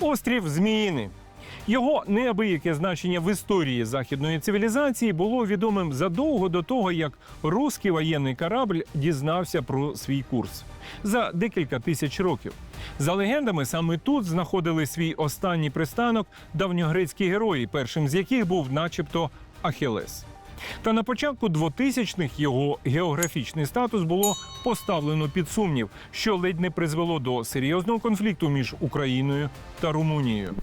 Острів Зміїни. Його неабияке значення в історії західної цивілізації було відомим задовго до того, як руський воєнний корабль дізнався про свій курс за декілька тисяч років. За легендами, саме тут знаходили свій останній пристанок давньогрецькі герої, першим з яких був, начебто, Ахілес. Та на початку 2000-х його географічний статус було поставлено під сумнів, що ледь не призвело до серйозного конфлікту між Україною та Румунією.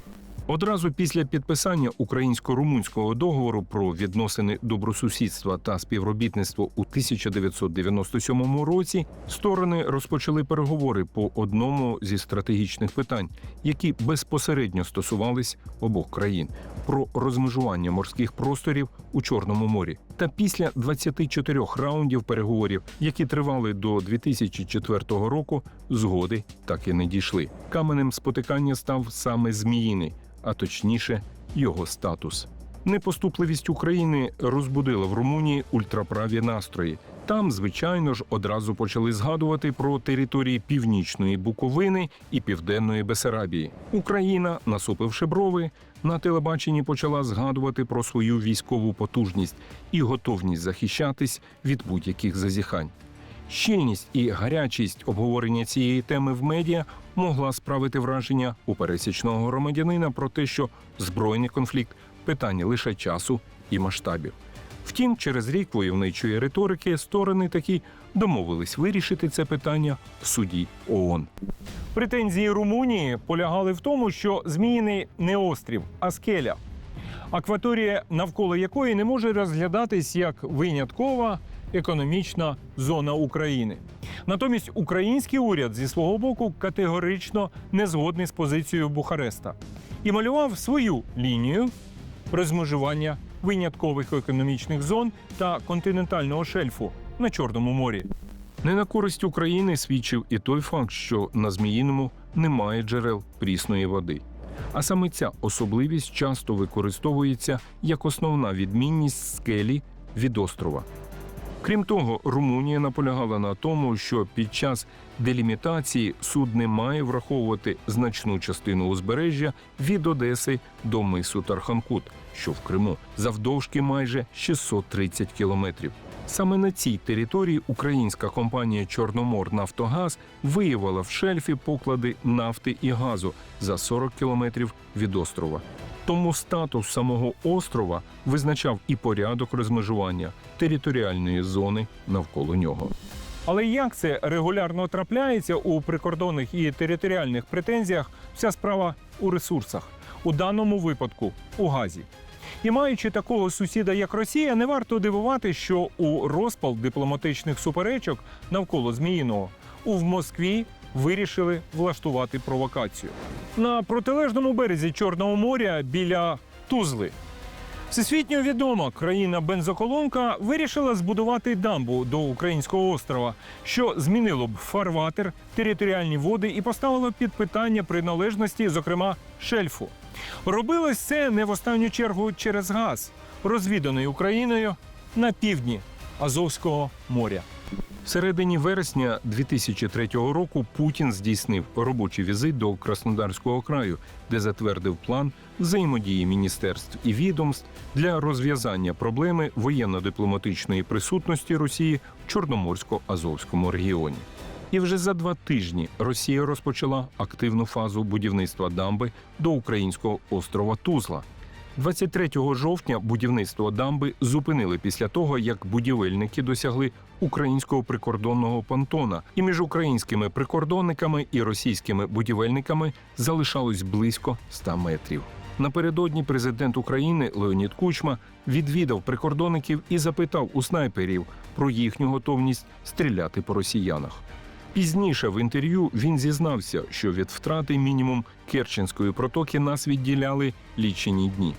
Одразу після підписання українсько-румунського договору про відносини добросусідства та співробітництво у 1997 році сторони розпочали переговори по одному зі стратегічних питань, які безпосередньо стосувались обох країн про розмежування морських просторів у Чорному морі. Та після 24 раундів переговорів, які тривали до 2004 року, згоди так і не дійшли. Каменем спотикання став саме Зміїний, а точніше, його статус. Непоступливість України розбудила в Румунії ультраправі настрої. Там, звичайно ж, одразу почали згадувати про території північної Буковини і південної Бесарабії. Україна, насупивши брови, на телебаченні почала згадувати про свою військову потужність і готовність захищатись від будь-яких зазіхань. Щільність і гарячість обговорення цієї теми в медіа могла справити враження у пересічного громадянина про те, що збройний конфлікт питання лише часу і масштабів. Втім, через рік войовничої риторики сторони таки домовились вирішити це питання в суді ООН. Претензії Румунії полягали в тому, що Зміїний не острів, а скеля, акваторія навколо якої не може розглядатись як виняткова економічна зона України. Натомість український уряд зі свого боку категорично не згодний з позицією Бухареста і малював свою лінію розмежування виняткових економічних зон та континентального шельфу на Чорному морі. Не на користь України свідчив і той факт, що на Зміїному немає джерел прісної води. А саме ця особливість часто використовується як основна відмінність скелі від острова. Крім того, Румунія наполягала на тому, що під час делімітації суд не має враховувати значну частину узбережжя від Одеси до мису Тарханкут, що в Криму, завдовжки майже 630 кілометрів. Саме на цій території українська компанія Чорноморнафтогаз виявила в шельфі поклади нафти і газу за 40 кілометрів від острова. Тому статус самого острова визначав і порядок розмежування територіальної зони навколо нього. Але як це регулярно трапляється у прикордонних і територіальних претензіях, вся справа у ресурсах, у даному випадку у газі. І маючи такого сусіда, як Росія, не варто дивувати, що у розпал дипломатичних суперечок навколо Зміїного у в Москві вирішили влаштувати провокацію. На протилежному березі Чорного моря біля Тузли Всесвітньо відома країна бензоколонка вирішила збудувати дамбу до українського острова, що змінило б фарватер, територіальні води і поставило під питання приналежності, зокрема шельфу. Робилось це не в останню чергу через газ, розвіданий Україною на півдні Азовського моря. В середині вересня 2003 року Путін здійснив робочий візит до Краснодарського краю, де затвердив план взаємодії міністерств і відомств для розв'язання проблеми воєнно-дипломатичної присутності Росії в Чорноморсько-Азовському регіоні. І вже за два тижні Росія розпочала активну фазу будівництва дамби до українського острова Тузла. 23 жовтня будівництво дамби зупинили після того, як будівельники досягли українського прикордонного понтона, і між українськими прикордонниками і російськими будівельниками залишалось близько 100 метрів. Напередодні президент України Леонід Кучма відвідав прикордонників і запитав у снайперів про їхню готовність стріляти по росіянах. Пізніше в інтерв'ю він зізнався, що від втрати мінімум Керченської протоки нас відділяли лічені дні.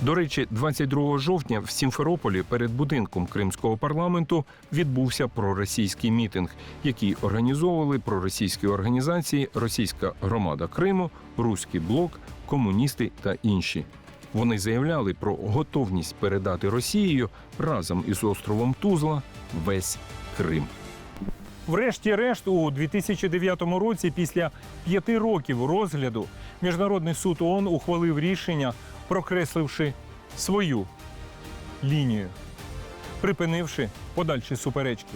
До речі, 22 жовтня в Сімферополі перед будинком Кримського парламенту відбувся проросійський мітинг, який організовували проросійські організації Російська громада Криму, Руський блок, комуністи та інші. Вони заявляли про готовність передати Росією разом із островом Тузла весь Крим. Врешті-решт, у 2009 році, після п'яти років розгляду, Міжнародний суд ООН ухвалив рішення, прокресливши свою лінію, припинивши подальші суперечки.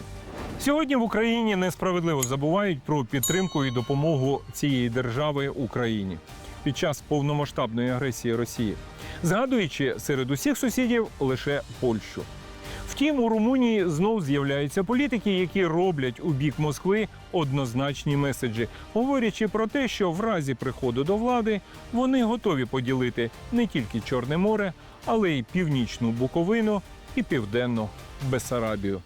Сьогодні в Україні несправедливо забувають про підтримку і допомогу цієї держави Україні під час повномасштабної агресії Росії, згадуючи серед усіх сусідів лише Польщу. Втім, у Румунії знов з'являються політики, які роблять у бік Москви однозначні меседжі, говорячи про те, що в разі приходу до влади вони готові поділити не тільки Чорне море, але й північну Буковину і південну Бесарабію.